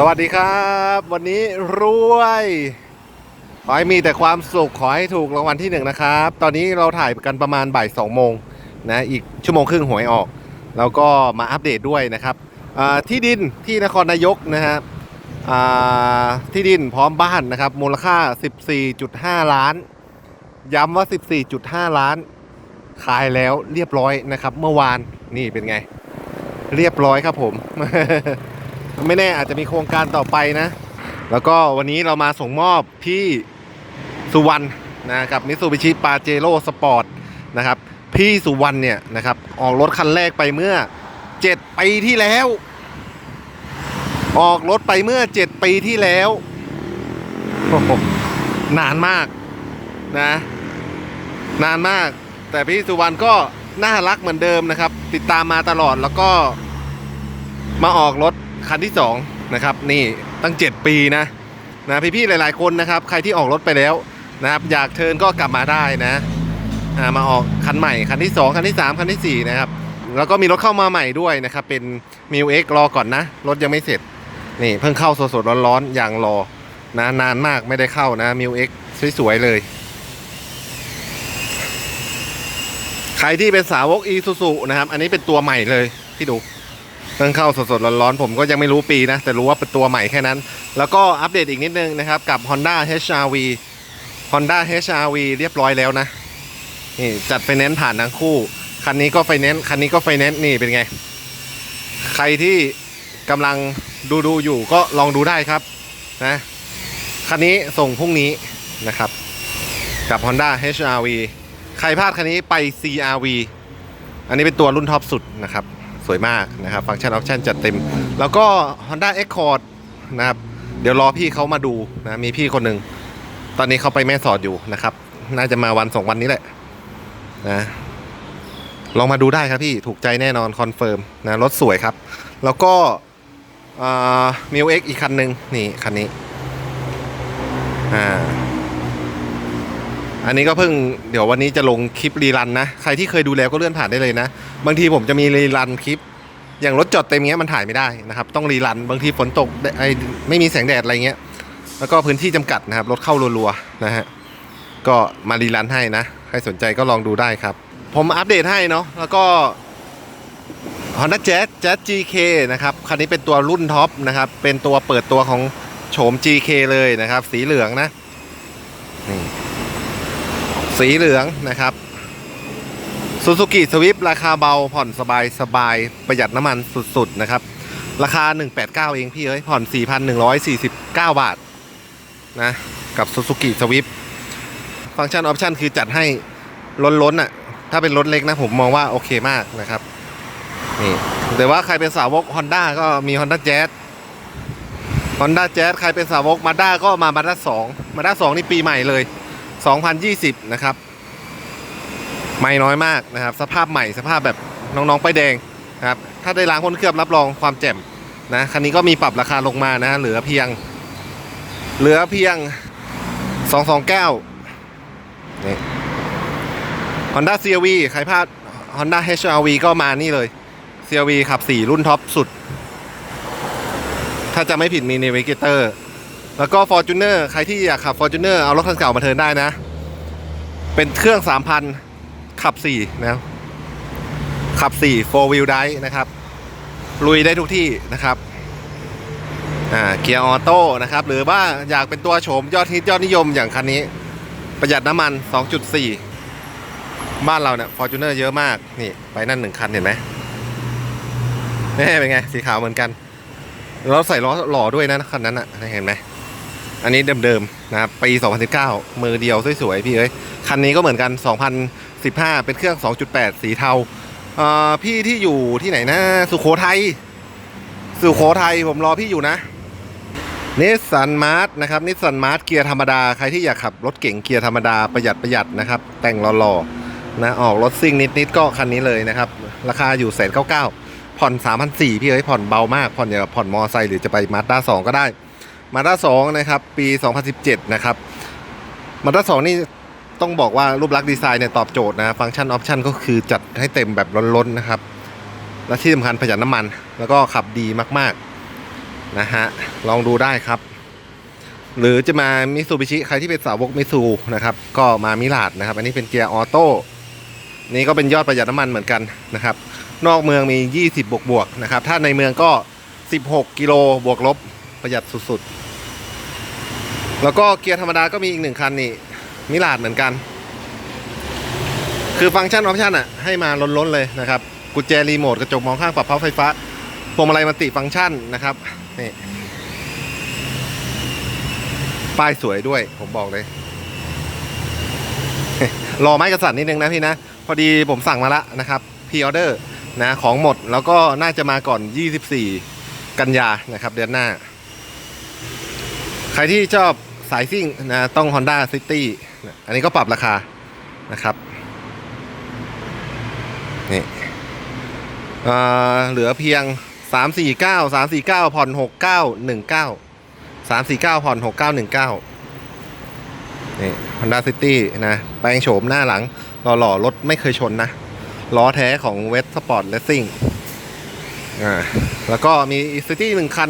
สวัสดีครับ วันนี้รวย ขอให้มีแต่ความสุขขอให้ถูกรางวัลที่หนึ่งนะครับ ตอนนี้เราถ่ายกันประมาณบ่ายสองโมงนะอีกชั่วโมงครึ่งหวยออก แล้วก็มาอัปเดตด้วยนะครับที่ดินที่นครนายกนะฮะที่ดินพร้อมบ้านนะครับ มูลค่า 14.5 ล้าน ย้ำว่า 14.5 ล้าน ขายแล้วเรียบร้อยนะครับ เมื่อวานนี่เป็นไง เรียบร้อยครับผม ไม่แน่อาจจะมีโครงการต่อไปนะ แล้วก็วันนี้เรามาส่งมอบที่สุวรรณนะกับมิตซูบิชิปาเจโร่สปอร์ตนะครับพี่สุวรรณเนี่ยนะครับออกรถคันแรกไปเมื่อ 7 ปีที่แล้ว ออกรถไปเมื่อ 7 ปีที่แล้วนานมากนะ นานมาก แต่พี่สุวรรณก็น่ารักเหมือนเดิมนะครับ ติดตามมาตลอดแล้วก็มาออกรถ คันที่สองนะครับนี่ตั้ง 7 ปีนะนะพี่ๆหลาย ๆคนนะครับ ใครที่ออกรถไปแล้วนะครับ อยากเทินก็กลับมาได้นะมาออกคันใหม่คันที่ 2 คันที่ 3 คันทีสี่ 4 นะครับ แล้วก็มีรถเข้ามาใหม่ด้วยนะครับ เป็นมิวเอ็กรอก่อนนะ รถยังไม่เสร็จนี่เพิ่งเข้าสดๆร้อนๆอย่างรอนะนานมากไม่ได้เข้านะมิวเอ็กสวยๆเลย ใครที่เป็นสาวกอีซูซูนะครับ อันนี้เป็นตัวใหม่เลยที่ดู เพิ่งเข้าสดๆร้อนๆผมก็ยังไม่รู้ปีนะ แต่รู้ว่าเป็นตัวใหม่แค่นั้น แล้วก็อัปเดตอีกนิดนึงนะครับ กับ Honda HR-V Honda HR-V เรียบร้อยแล้วนะนี่จัดไฟแนนซ์ผ่านทั้งคู่ คันนี้ก็ไฟแนนซ์คันนี้ก็ไฟแนนซ์นี่เป็นไง ใครที่กำลังดูดูอยู่ก็ลองดูได้ครับนะคันนี้ส่งพรุ่งนี้นะครับ กับ Honda HR-V ใครพลาดคันนี้ไป CR-V อันนี้เป็นตัวรุ่นท็อปสุดนะครับ สวยมากนะครับ ฟังก์ชันออปชั่นจัดเต็ม แล้วก็ Honda Accord นะครับเดี๋ยวรอพี่เขามาดูนะมีพี่คนหนึ่งตอนนี้เขาไปแม่สอดอยู่นะครับ น่าจะมาวันสองวันนี้แหละนะลองมาดูได้ครับพี่ถูกใจแน่นอนคอนเฟิร์มนะรถสวยครับ แล้วก็มิวเอ็กอีกคันหนึ่งนี่คันนี้อ่า อันนี้ก็เพิ่งเดี๋ยววันนี้จะลงคลิปรีรันนะ ใครที่เคยดูแล้วก็เลื่อนผ่านได้เลยนะ บางทีผมจะมีรีรันคลิป อย่างรถจอดเต็มเงี้ยมันถ่ายไม่ได้นะครับ ต้องรีรันบางทีฝนตกไอไม่มีแสงแดดอะไรเงี้ย แล้วก็พื้นที่จำกัดนะครับ รถเข้ารัวๆนะฮะก็มารีรันให้นะ ใครสนใจก็ลองดูได้ครับ ผมอัปเดตให้เนาะแล้วก็ Honda Jazz Jazz GK นะครับคันนี้เป็นตัวรุ่นท็อปนะครับเป็นตัวเปิดตัวของโฉม GK เลยนะครับ สีเหลืองนะ สีเหลืองนะครับซูซูกิสวิฟราคาเบาผ่อนสบายสบายประหยัดน้ำมันสุดๆนะครับ ราคา 189 เองพี่เอ้ยผ่อน 4,149 บาทนะกับซูซูกิสวิฟฟังก์ชันออปชันคือจัดให้ล้นๆอะถ้าเป็นรถเล็กนะผมมองว่าโอเคมากนะครับนี่แต่ว่าใครเป็นสาวก Honda ก็มี Honda Jazz Honda Jazz ใครเป็นสาวก Mazda ก็มา Mazda 2 Mazda 2 นี่ปีใหม่เลย 2020 นะครับ ไม่น้อยมากนะครับ สภาพใหม่สภาพแบบน้องๆไปแดงนะครับ ถ้าได้ล้างคนเคลือบรับรองความแจ่มนะคันนี้ก็มีปรับราคาลงมานะเหลือเพียง เหลือเพียง 229นี่ Honda CRV ใครพลาด Honda HR-V ก็มานี่เลย CRV ขับ 4 รุ่นท็อปสุด ถ้าจะไม่ผิดมี Navigator แล้วก็ Fortuner ใครที่อยากขับ Fortuner เอารถคันเก่ามาเทินได้นะ เป็นเครื่อง 3,000 ขับ 4 นะขับขับ4 4 wheel drive นะครับ ลุยได้ทุกที่นะครับอ่าเกียร์ออโต้นะครับ หรือว่าอยากเป็นตัวโฉมยอดฮิตยอดนิยมอย่างคันนี้ ประหยัดน้ำมัน 2.4 บ้านเราเนี่ย Fortuner เยอะมาก นี่ ไปนั่นหนึ่งคันเห็นไหมนี่เป็นไง สีขาวเหมือนกัน เราใส่ล้อหล่อด้วยนะคันนั้นอะเห็นไหม อันนี้เดิมๆนะครับปี 2019 มือเดียวสวยๆพี่เอ้ยคันนี้ก็เหมือนกัน 2015 เป็นเครื่อง 2.8 สีเทาเอ่อพี่ที่อยู่ที่ไหนนะสุโขทัยสุโขทัยผมรอพี่อยู่นะนิสสันมาร์ทนะครับนิสสันมาร์ทเกียร์ธรรมดาใครที่อยากขับรถเก๋งเกียร์ธรรมดาประหยัดประหยัดนะครับ แต่งหล่อๆนะออกรถซิ่งนิดๆก็คันนี้เลยนะครับ ราคาอยู่แสนเก้าเก้าผ่อน3 0 0พี่เอ้ยผ่อนเบามากผ่อนอย่างผ่อนมอไซค์หรือจะไปมาสด้าสองก็ได้ มาด้าสองนะครับ ปี 2017 นะครับมาด้าสองนี่ต้องบอกว่ารูปลักษณ์ดีไซน์เนี่ยตอบโจทย์นะฟังก์ชันออปชันก็คือจัดให้เต็มแบบล้นๆนะครับ และที่สำคัญประหยัดน้ำมัน แล้วก็ขับดีมากๆนะฮะลองดูได้ครับ หรือจะมามิซูบิชิใครที่เป็นสาวกมิซูนะครับ ก็มามิลาดนะครับ อันนี้เป็นเกียร์ออโต้นี่ก็เป็นยอดประหยัดน้ำมันเหมือนกันนะครับ นอกเมืองมี 20 บวกบวกนะครับ ถ้าในเมืองก็ 16 กิโลบวกลบ ประหยัดสุดๆ แล้วก็เกียร์ธรรมดาก็มีอีกหนึ่งคันนี่มิลาดเหมือนกัน คือฟังก์ชันออปชันอะให้มาล้นๆเลยนะครับ กุญแจรีโมทกระจกมองข้างปรับเผาไฟฟ้าพวงมาลัยมัลติฟังก์ชันนะครับนี่ป้ายสวยด้วยผมบอกเลย รอไม้กระสันนิดนึงนะพี่นะ พอดีผมสั่งมาแล้วนะครับพีออเดอร์นะของหมดแล้วก็น่าจะมาก่อน 24 กันยานะครับ เดือนหน้า ใครที่ชอบสายซิ่งนะต้อง Honda City อันนี้ก็ปรับราคานะครับนี่เอ่อเหลือเพียง 349 349ผ่อน6919 349ผ่อน6919นี่ Honda City นะ แปลงโฉมหน้าหลังหล่อๆรถไม่เคยชนนะ ล้อแท้ของ West Sport Racing อ่าแล้วก็มี City หนึ่งคัน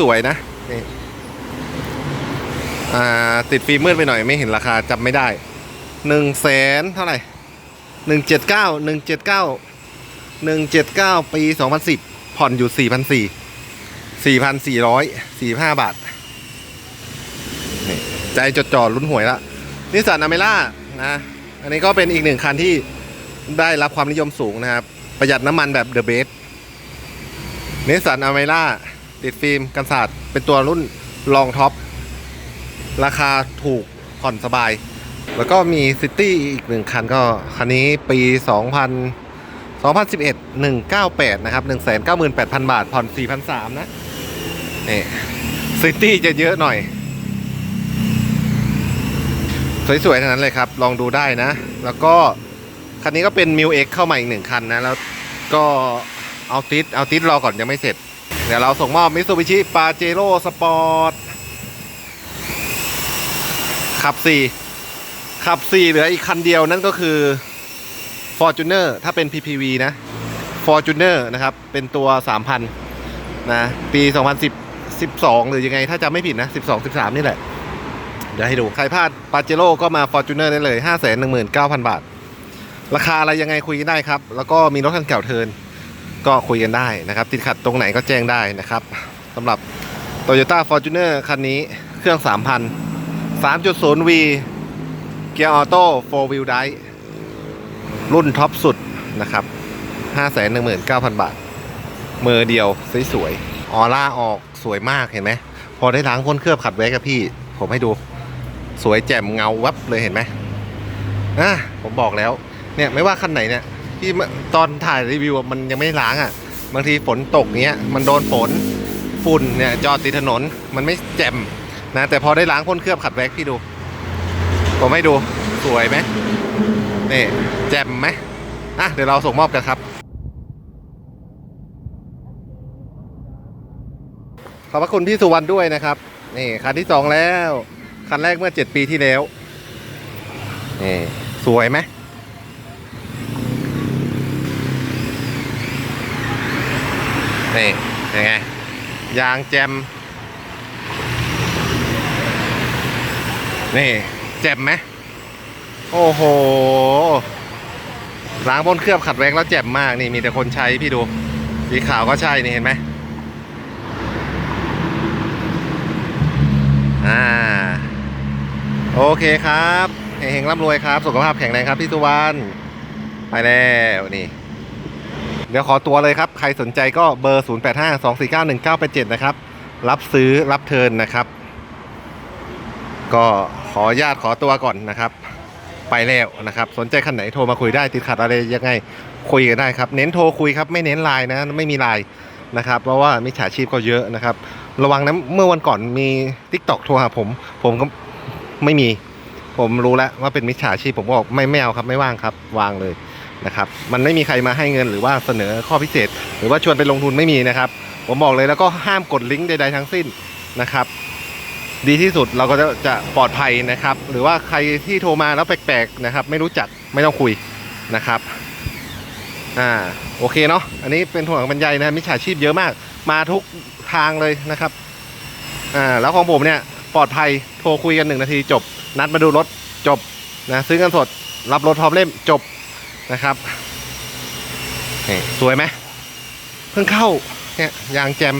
สวยๆนะ นี่อ่าติดฟิล์มมืดไปหน่อยไม่เห็นราคาจำไม่ได้หนึ่งแสนเท่าไหร่หนึ่งเจ็ดเก้าหนึ่งเจ็ดเก้าหนึ่งเจ็ดเก้าปีสองพันสิบผ่อนอยู่สี่พันสี่สี่พันสี่ร้อยสี่ห้าบาท ใจจดจ่อลุ้นหวยละนิสสันอเมร่านะ อันนี้ก็เป็นอีกหนึ่งคันที่ได้รับความนิยมสูงนะครับ ประหยัดน้ำมันแบบเดอะเบสนิสสันอเมร่า ติดฟิล์มกันศาสตร์เป็นตัวรุ่นลองท็อป ราคาถูกผ่อนสบาย แล้วก็มีซิตี้อีกหนึ่งคันก็ คันนี้ปี 2000 2011 198 นะครับ 198,000 บาท ผ่อน 4,300 นะนี่ซิตี้จะเยอะหน่อย สวยๆทั้งนั้นเลยครับ ลองดูได้นะ แล้วก็ คันนี้ก็เป็น m ิ x เข้ามาอีกหนึ่งคันนะ แล้วก็เอาติดเอาติดรอก่อนยังไม่เสร็จ ดี๋ยวเราส่งมอบมิ t ูบิชิปาเจโร่สปอร์ตขับ 4 ขับ 4 เหลืออีกคันเดียวนั่นก็คือ Fortuner ถ้าเป็น PPV นะ Fortuner นะครับ เป็นตัว 3,000 นะ ปี 2010 12 หรือยังไง ถ้าจำไม่ผิดนะ 12 13 นี่แหละ เดี๋ยวให้ดู ใครพลาดปาเจโร่ก็มา Fortuner ได้เลย 519,000 บาท ราคาอะไรยังไงคุยกันได้ครับ แล้วก็มีรถคันเก่าเทิร์น ก็คุยกันได้นะครับ ติดขัดตรงไหนก็แจ้งได้นะครับสำหรับ Toyota Fortuner คันนี้เครื่อง 3,000 3.0V เกียร์ออโต้4 wheel drive รุ่นท็อปสุดนะครับ 519,000 บาท มือเดียวสวยๆออร่าออกสวยมากเห็นไหม พอได้ล้างพ่นเคลือบขัดแว้กับพี่ ผมให้ดูสวยแจ่มเงาวับเลยเห็นไหมอะผมบอกแล้ว เนี่ยไม่ว่าคันไหนเนี่ย ที่ตอนถ่ายรีวิวมันยังไม่ล้างอะ บางทีฝนตกเนี้ยมันโดนฝนฝุ่นเนี่ยจอดติดถนนมันไม่แจ่มนะแต่พอได้ล้างพ่นเคลือบขัดแว็กพี่ดู ผมให้ดูสวยไหมนี่แจ่มไหมอะเดี๋ยวเราส่งมอบกันครับ ขอบพระคุณพี่สุวรรณด้วยนะครับนี่คันที่สองแล้ว คันแรกเมื่อเจ็ดปีที่แล้วนี่สวยไหม นี่ยังไง ยางแจม นี่เจ็บไหม โอ้โหล้างบนเคลือบขัดแว็กแล้วเจ็บมากนี่มีแต่คนใช้พี่ดู สีขาวก็ใช่นี่เห็นไหมอ่า โอเคครับเฮงร่ำรวยครับ สุขภาพแข็งแรงครับพี่สุวรรณไปแล้วนี่ เดี๋ยวขอตัวเลยครับ ใครสนใจก็เบอร์ 0852491987 นะครับ รับซื้อรับเทิร์นนะครับ ก็ขอญาตขอตัวก่อนนะครับ ไปแล้วนะครับ สนใจคันไหนโทรมาคุยได้ติดขัดอะไรยังไงคุยกันได้ครับ เน้นโทรคุยครับ ไม่เน้นไลน์นะ ไม่มีไลน์นะครับ เพราะว่ามิจฉาชีพก็เยอะนะครับ ระวังนะเมื่อวันก่อนมี t ิ k t o k โทรหาผม ผมก็ไม่มี ผมรู้แล้วว่าเป็นมิจฉาชีพผมบอกไม่ไม่เอาครับไม่ว่างครับ วางเลย นะครับมันไม่มีใครมาให้เงินหรือว่าเสนอข้อพิเศษ หรือว่าชวนไปลงทุนไม่มีนะครับ ผมบอกเลยแล้วก็ห้ามกดลิงก์ใดๆทั้งสิ้นนะครับ ดีที่สุดเราก็จะจะปลอดภัยนะครับ หรือว่าใครที่โทรมาแล้วแปลกๆนะครับ ไม่รู้จักไม่ต้องคุยนะครับอ่าโอเคเนาะอันนี้เป็นห่วงบรรยายนะมิจฉาชีพเยอะมาก มาทุกทางเลยนะครับอ่าแล้วของผมเนี่ยปลอดภัยโทรคุยกันหนึ่งนาทีจบ นัดมาดูรถจบนะซื้อกันสด รับรถพร้อมเล่มจบ นะครับสวยไหมเพิ่งเข้าเนี่ยยางแจม